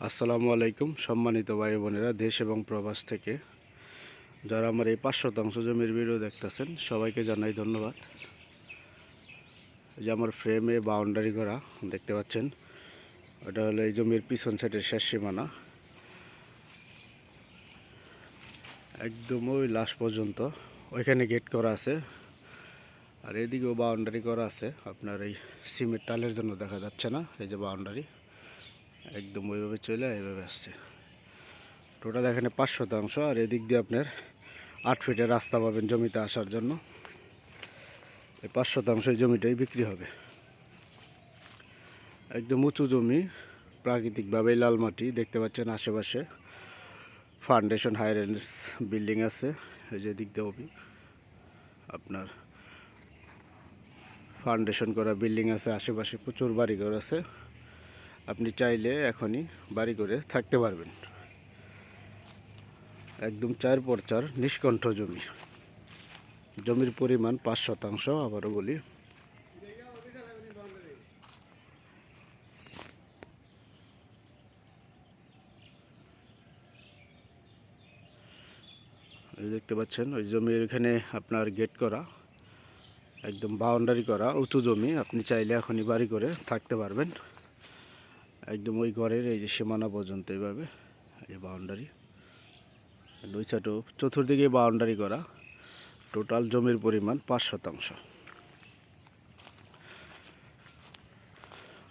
আসসালামু আলাইকুম, সম্মানিত ভাই বোনেরা, দেশ এবং প্রবাস থেকে। যারা আমার এই পাঁচ শতাংশ জমির ভিডিও দেখতেছেন, সবাইকে জানাই ধন্যবাদ। যে আমার ফ্রেমে বাউন্ডারি করা, দেখতে পাচ্ছেন? ওটা হলো এই জমির পিছন সাইডের শেষ সীমানা। একদম ওই লাস্ট পর্যন্ত, ওইখানে গেট করা আছে। আর এদিকেও বাউন্ডারি করা আছে। আপনার এই সিমেন্ট টালের জন্য দেখা যাচ্ছে না, এই যে বাউন্ডারি একদম ওইভাবে চলে এইভাবে আসছে। টোটাল এখানে পাঁচ শতাংশ, আর এদিক দিয়ে আপনার আট ফিটের রাস্তা পাবেন জমিতে আসার জন্য। এই পাঁচ শতাংশ জমিটাই বিক্রি হবে। একদম উঁচু জমি, প্রাকৃতিকভাবে লাল মাটি, দেখতে পাচ্ছেন আশেপাশে ফাউন্ডেশন হাই রেঞ্জ বিল্ডিং আছে। এই যে দিক দিয়ে আপনার ফাউন্ডেশন করা বিল্ডিং আছে, আশেপাশে প্রচুর বাড়িঘর আছে। আপনি চাইলে এখনই বাড়ি করে থাকতে পারবেন। একদম চার পর চার নিষ্কণ্ঠ জমি। জমির পরিমাণ পাঁচ শতাংশ আবারও বলি। দেখতে পাচ্ছেন, ওই জমির এখানে আপনার গেট করা, একদম বাউন্ডারি করা উঁচু জমি। আপনি চাইলে এখনই বাড়ি করে থাকতে পারবেন। একদম ওই ঘরের এই যে সীমানা পর্যন্ত এইভাবে, এই বাউন্ডারি দুই সাইডও চতুর্দিকে বাউন্ডারি করা। টোটাল জমির পরিমাণ পাঁচ শতাংশ।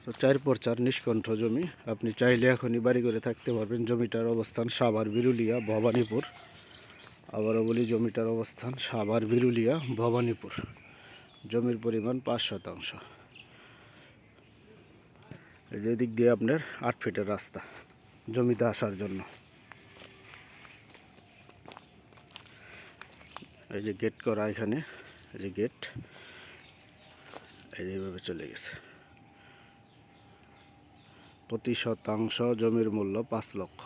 তো চার পর চার নিষ্কণ্ঠ জমি। আপনি চাইলে এখনই বাড়ি করে থাকতে পারবেন। জমিটার অবস্থান সাভার, বিরুলিয়া, ভবানীপুর। আবারও বলি, জমিটার অবস্থান সাভার, বিরুলিয়া, ভবানীপুর। জমির পরিমাণ পাঁচ শতাংশ। যে দিক দিয়ে আপনার আট ফিটের রাস্তা, জমিতে আসার জন্য। এই যে গেট করা এখানে, এই যে গেট এই যে এইভাবে চলে গেছে। প্রতি শতাংশ জমির মূল্য পাঁচ লক্ষ।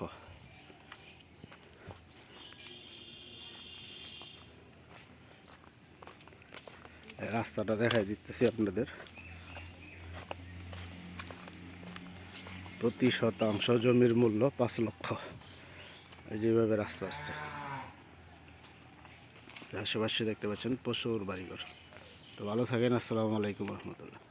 রাস্তাটা দেখাই দিতেছি আপনাদের। প্রতি শতাংশ জমির মূল্য পাঁচ লক্ষ। এই যেভাবে রাস্তা আসছে। আশেপাশে দেখতে পাচ্ছেন প্রচুর বাড়িঘর। তো ভালো থাকেন, আসসালামু আলাইকুম রহমতুল্লাহ।